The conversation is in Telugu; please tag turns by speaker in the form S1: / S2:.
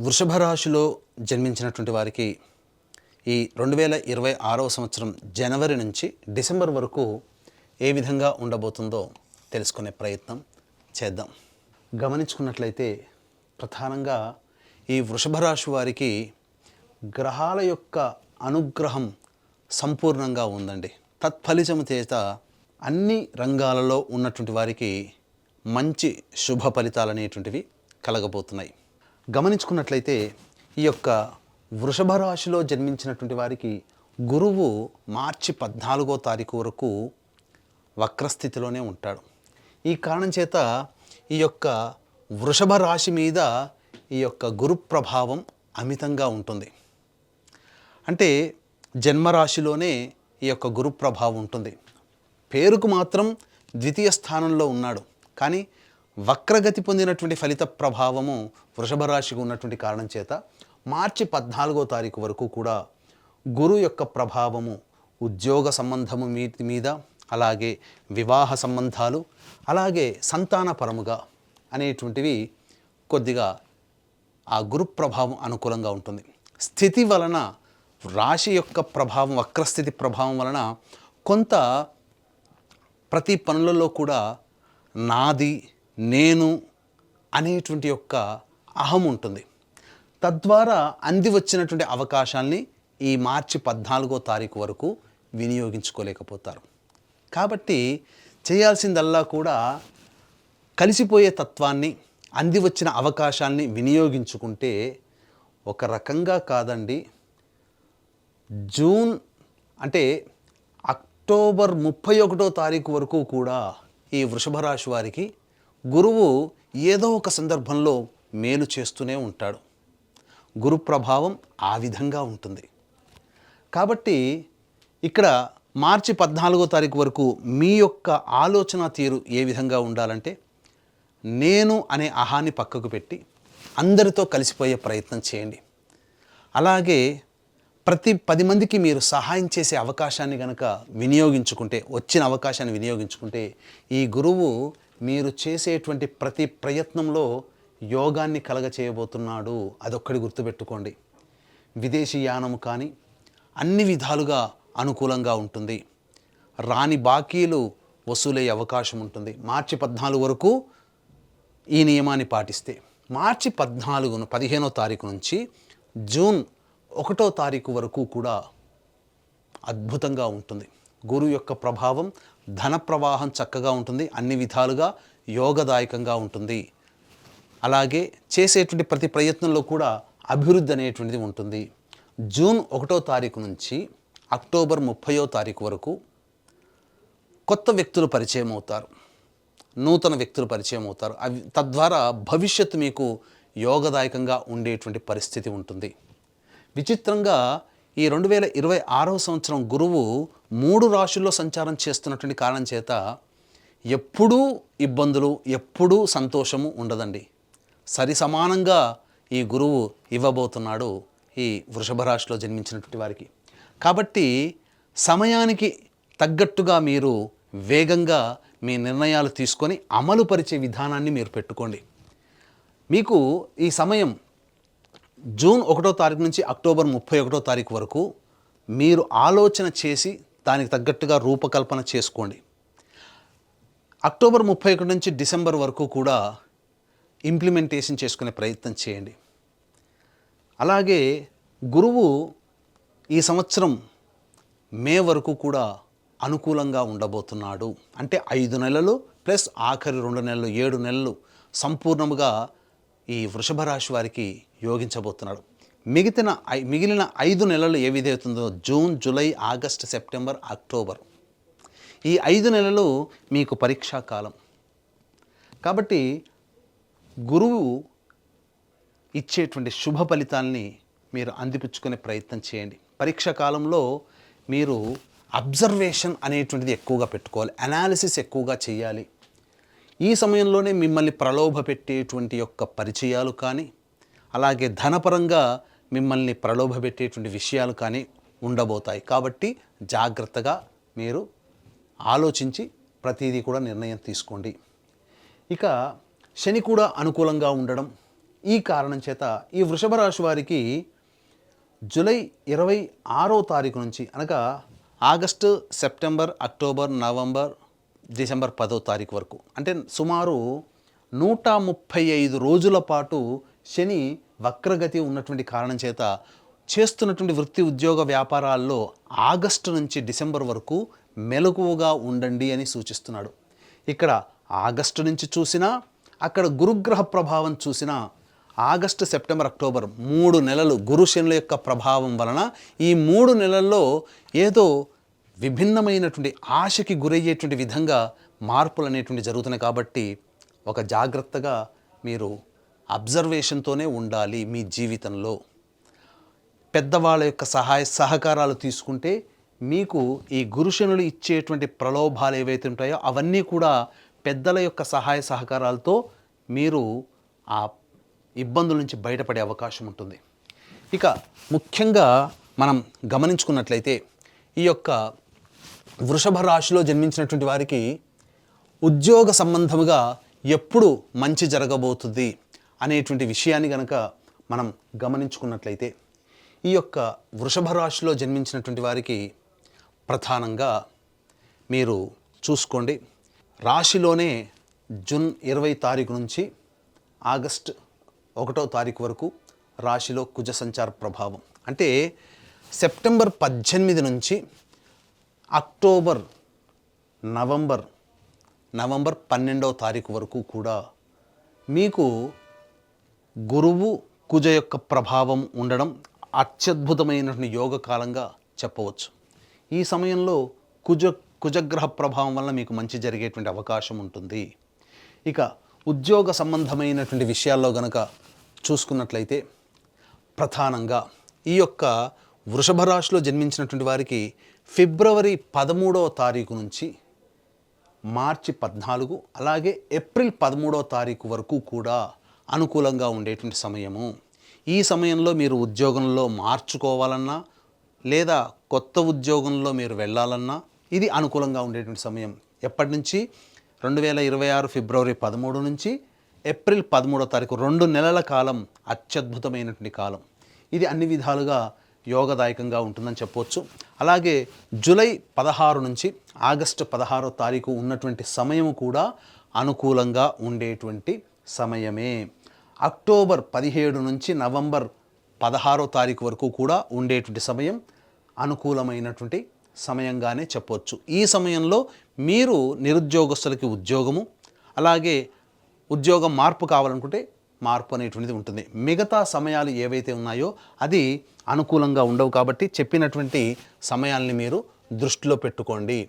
S1: వృషభ రాశిలో జన్మించినటువంటి వారికి ఈ రెండు వేల ఇరవై ఆరవ సంవత్సరం జనవరి నుంచి డిసెంబర్ వరకు ఏ విధంగా ఉండబోతుందో తెలుసుకునే ప్రయత్నం చేద్దాం. గమనించుకున్నట్లయితే ప్రధానంగా ఈ వృషభ రాశి వారికి గ్రహాల యొక్క అనుగ్రహం సంపూర్ణంగా ఉందండి. తత్ఫలితము చేత అన్ని రంగాలలో ఉన్నటువంటి వారికి మంచి శుభ ఫలితాలు అనేటువంటివి కలగబోతున్నాయి. గమనించుకున్నట్లయితే ఈ యొక్క వృషభ రాశిలో జన్మించినటువంటి వారికి గురువు మార్చి పద్నాలుగో తారీఖు వరకు వక్రస్థితిలోనే ఉంటాడు. ఈ కారణం చేత ఈ యొక్క వృషభ రాశి మీద ఈ యొక్క గురు ప్రభావం అమితంగా ఉంటుంది. అంటే జన్మరాశిలోనే ఈ యొక్క గురు ప్రభావం ఉంటుంది. పేరుకు మాత్రం ద్వితీయ స్థానంలో ఉన్నాడు. కానీ వక్రగతి పొందినటువంటి ఫలిత ప్రభావము వృషభ రాశికి ఉన్నటువంటి కారణం చేత మార్చి పద్నాలుగో తారీఖు వరకు కూడా గురు యొక్క ప్రభావము ఉద్యోగ సంబంధము మీ మీద అలాగే వివాహ సంబంధాలు అలాగే సంతానపరముగా అనేటువంటివి కొద్దిగా ఆ గురు ప్రభావం అనుకూలంగా ఉంటుంది. స్థితి వలన రాశి యొక్క ప్రభావం వక్రస్థితి ప్రభావం వలన కొంత ప్రతి పనులలో కూడా నాది నేను అనేటువంటి యొక్క అహం ఉంటుంది. తద్వారా అంది వచ్చినటువంటి అవకాశాల్ని ఈ మార్చి పద్నాలుగో తారీఖు వరకు వినియోగించుకోలేకపోతారు. కాబట్టి చేయాల్సిందల్లా కూడా కలిసిపోయే తత్వాన్ని అంది వచ్చిన అవకాశాన్ని వినియోగించుకుంటే ఒక రకంగా కాదండి జూన్ అంటే అక్టోబర్ ముప్పై ఒకటో తారీఖు వరకు కూడా ఈ వృషభ రాశి వారికి గురువు ఏదో ఒక సందర్భంలో మేలు చేస్తూనే ఉంటాడు. గురు ప్రభావం ఆ విధంగా ఉంటుంది. కాబట్టి ఇక్కడ మార్చి పద్నాలుగో తారీఖు వరకు మీ యొక్క ఆలోచన తీరు ఏ విధంగా ఉండాలంటే నేను అనే అహాన్ని పక్కకు పెట్టి అందరితో కలిసిపోయే ప్రయత్నం చేయండి. అలాగే ప్రతి పది మందికి మీరు సహాయం చేసే అవకాశాన్ని కనుక వినియోగించుకుంటే వచ్చిన అవకాశాన్ని వినియోగించుకుంటే ఈ గురువు మీరు చేసేటువంటి ప్రతి ప్రయత్నంలో యోగాన్ని కలగ చేయబోతున్నాడు అదొక్కడి గుర్తుపెట్టుకోండి. విదేశీ యానము కానీ అన్ని విధాలుగా అనుకూలంగా ఉంటుంది. రాని బాకీలు వసూలయ్యే అవకాశం ఉంటుంది. మార్చి పద్నాలుగు వరకు ఈ నియమాన్ని పాటిస్తే. మార్చి పద్నాలుగును పదిహేనో తారీఖు నుంచి జూన్ ఒకటో తారీఖు వరకు కూడా అద్భుతంగా ఉంటుంది. గురువు యొక్క ప్రభావం ధన ప్రవాహం చక్కగా ఉంటుంది. అన్ని విధాలుగా యోగదాయకంగా ఉంటుంది. అలాగే చేసేటువంటి ప్రతి ప్రయత్నంలో కూడా అభివృద్ధి అనేటువంటిది ఉంటుంది. జూన్ ఒకటో తారీఖు నుంచి అక్టోబర్ ముప్పయో తారీఖు వరకు కొత్త వ్యక్తులు పరిచయం అవుతారు. నూతన వ్యక్తులు పరిచయం అవుతారు. అవి తద్వారా భవిష్యత్తు మీకు యోగదాయకంగా ఉండేటువంటి పరిస్థితి ఉంటుంది. విచిత్రంగా ఈ రెండు వేల ఇరవై ఆరవ సంవత్సరం గురువు మూడు రాశుల్లో సంచారం చేస్తున్నటువంటి కారణం చేత ఎప్పుడూ ఇబ్బందులు ఎప్పుడూ సంతోషము ఉండదండి. సరి సమానంగా ఈ గురువు ఇవ్వబోతున్నాడు ఈ వృషభ రాశిలో జన్మించినటువంటి వారికి. కాబట్టి సమయానికి తగ్గట్టుగా మీరు వేగంగా మీ నిర్ణయాలు తీసుకొని అమలు పరిచే విధానాన్ని మీరు పెట్టుకోండి. మీకు ఈ సమయం జూన్ ఒకటో తారీఖు నుంచి అక్టోబర్ ముప్పై ఒకటో తారీఖు వరకు మీరు ఆలోచన చేసి దానికి తగ్గట్టుగా రూపకల్పన చేసుకోండి. అక్టోబర్ ముప్పై ఒకటి నుంచి డిసెంబర్ వరకు కూడా ఇంప్లిమెంటేషన్ చేసుకునే ప్రయత్నం చేయండి. అలాగే గురువు ఈ సంవత్సరం మే వరకు కూడా అనుకూలంగా ఉండబోతున్నాడు. అంటే ఐదు నెలలు ప్లస్ ఆఖరి రెండు నెలలు ఏడు నెలలు సంపూర్ణముగా ఈ వృషభ రాశి వారికి యోగించబోతున్నాడు. మిగిలిన ఐ మిగిలిన ఐదు నెలలు ఏ విధవుతుందో June July August September October. ఈ ఐదు నెలలు మీకు పరీక్షా కాలం. కాబట్టి గురువు ఇచ్చేటువంటి శుభ ఫలితాల్ని మీరు అందిపుచ్చుకునే ప్రయత్నం చేయండి. పరీక్ష కాలంలో మీరు అబ్జర్వేషన్ అనేటువంటిది ఎక్కువగా పెట్టుకోవాలి. అనాలిసిస్ ఎక్కువగా చేయాలి. ఈ సమయంలోనే మిమ్మల్ని ప్రలోభ పెట్టేటువంటి యొక్క పరిచయాలు కానీ అలాగే ధనపరంగా మిమ్మల్ని ప్రలోభ పెట్టేటువంటి విషయాలు కానీ ఉండబోతాయి. కాబట్టి జాగ్రత్తగా మీరు ఆలోచించి ప్రతిదీ కూడా నిర్ణయం తీసుకోండి. ఇక శని కూడా అనుకూలంగా ఉండడం ఈ కారణం చేత ఈ వృషభ రాశి వారికి జూలై ఇరవై ఆరో తారీఖు నుంచి అనగా August September October November December పదో తారీఖు వరకు. అంటే సుమారు నూట ముప్పై ఐదు రోజుల పాటు శని వక్రగతి ఉన్నటువంటి కారణం చేత చేస్తున్నటువంటి వృత్తి ఉద్యోగ వ్యాపారాల్లో ఆగస్టు నుంచి డిసెంబర్ వరకు మెలకువగా ఉండండి అని సూచిస్తున్నాడు. ఇక్కడ ఆగస్టు నుంచి చూసినా అక్కడ గురుగ్రహ ప్రభావం చూసినా ఆగస్టు సెప్టెంబర్ అక్టోబర్ మూడు నెలలు గురు శనుల యొక్క ప్రభావం వలన ఈ మూడు నెలల్లో ఏదో విభిన్నమైనటువంటి ఆశకి గురయ్యేటువంటి విధంగా మార్పులు అనేటువంటి జరుగుతున్నాయి కాబట్టి ఒక జాగ్రత్తగా మీరు అబ్జర్వేషన్తోనే ఉండాలి మీ జీవితంలో. పెద్దవాళ్ళ యొక్క సహాయ సహకారాలు తీసుకుంటే మీకు ఈ గురుషణులు ఇచ్చేటువంటి ప్రలోభాలు ఏవైతే ఉంటాయో అవన్నీ కూడా పెద్దల యొక్క సహాయ సహకారాలతో మీరు ఆ ఇబ్బందుల నుంచి బయటపడే అవకాశం ఉంటుంది. ఇక ముఖ్యంగా మనం గమనించుకున్నట్లయితే ఈ యొక్క వృషభ రాశిలో జన్మించినటువంటి వారికి ఉద్యోగ సంబంధముగా ఎప్పుడు మంచి జరగబోతుంది అనేటువంటి విషయాన్ని గనక మనం గమనించుకున్నట్లయితే ఈ యొక్క వృషభ రాశిలో జన్మించినటువంటి వారికి ప్రధానంగా మీరు చూసుకోండి. రాశిలోనే జూన్ ఇరవై తారీఖు నుంచి ఆగస్ట్ ఒకటో తారీఖు వరకు రాశిలో కుజ సంచార ప్రభావం. అంటే సెప్టెంబర్ పద్దెనిమిది నుంచి అక్టోబర్ నవంబర్ నవంబర్ పన్నెండవ తారీఖు వరకు కూడా మీకు గురువు కుజ యొక్క ప్రభావం ఉండడం అత్యద్భుతమైనటువంటి యోగ కాలంగా చెప్పవచ్చు. ఈ సమయంలో కుజ కుజగ్రహ ప్రభావం వల్ల మీకు మంచి జరిగేటువంటి అవకాశం ఉంటుంది. ఇక ఉద్యోగ సంబంధమైనటువంటి విషయాల్లో గనక చూసుకున్నట్లయితే ప్రధానంగా ఈ యొక్క వృషభ రాశిలో జన్మించినటువంటి వారికి ఫిబ్రవరి పదమూడవ తారీఖు నుంచి మార్చి పద్నాలుగు అలాగే ఏప్రిల్ పదమూడవ తారీఖు వరకు కూడా అనుకూలంగా ఉండేటువంటి సమయము. ఈ సమయంలో మీరు ఉద్యోగంలో మార్చుకోవాలన్నా లేదా కొత్త ఉద్యోగంలో మీరు వెళ్ళాలన్నా ఇది అనుకూలంగా ఉండేటువంటి సమయం. ఎప్పటి నుంచి? రెండు వేల ఇరవై ఆరు ఫిబ్రవరి పదమూడు నుంచి ఏప్రిల్ పదమూడో తారీఖు రెండు నెలల కాలం అత్యద్భుతమైనటువంటి కాలం. ఇది అన్ని విధాలుగా యోగదాయకంగా ఉంటుందని చెప్పవచ్చు. అలాగే జూలై పదహారు నుంచి ఆగస్టు పదహారో తారీఖు ఉన్నటువంటి సమయం కూడా అనుకూలంగా ఉండేటువంటి సమయమే. అక్టోబర్ పదిహేడు నుంచి నవంబర్ పదహారో తారీఖు వరకు కూడా ఉండేటువంటి సమయం అనుకూలమైనటువంటి సమయంగానే చెప్పవచ్చు. ఈ సమయంలో మీరు నిరుద్యోగస్తులకి ఉద్యోగము అలాగే ఉద్యోగం మార్పు కావాలనుకుంటే మార్పు అనేటువంటిది ఉంటుంది. మిగతా సమయాలు ఏవైతే ఉన్నాయో అది అనుకూలంగా ఉండవు కాబట్టి చెప్పినటువంటి సమయాల్ని మీరు దృష్టిలో పెట్టుకోండి.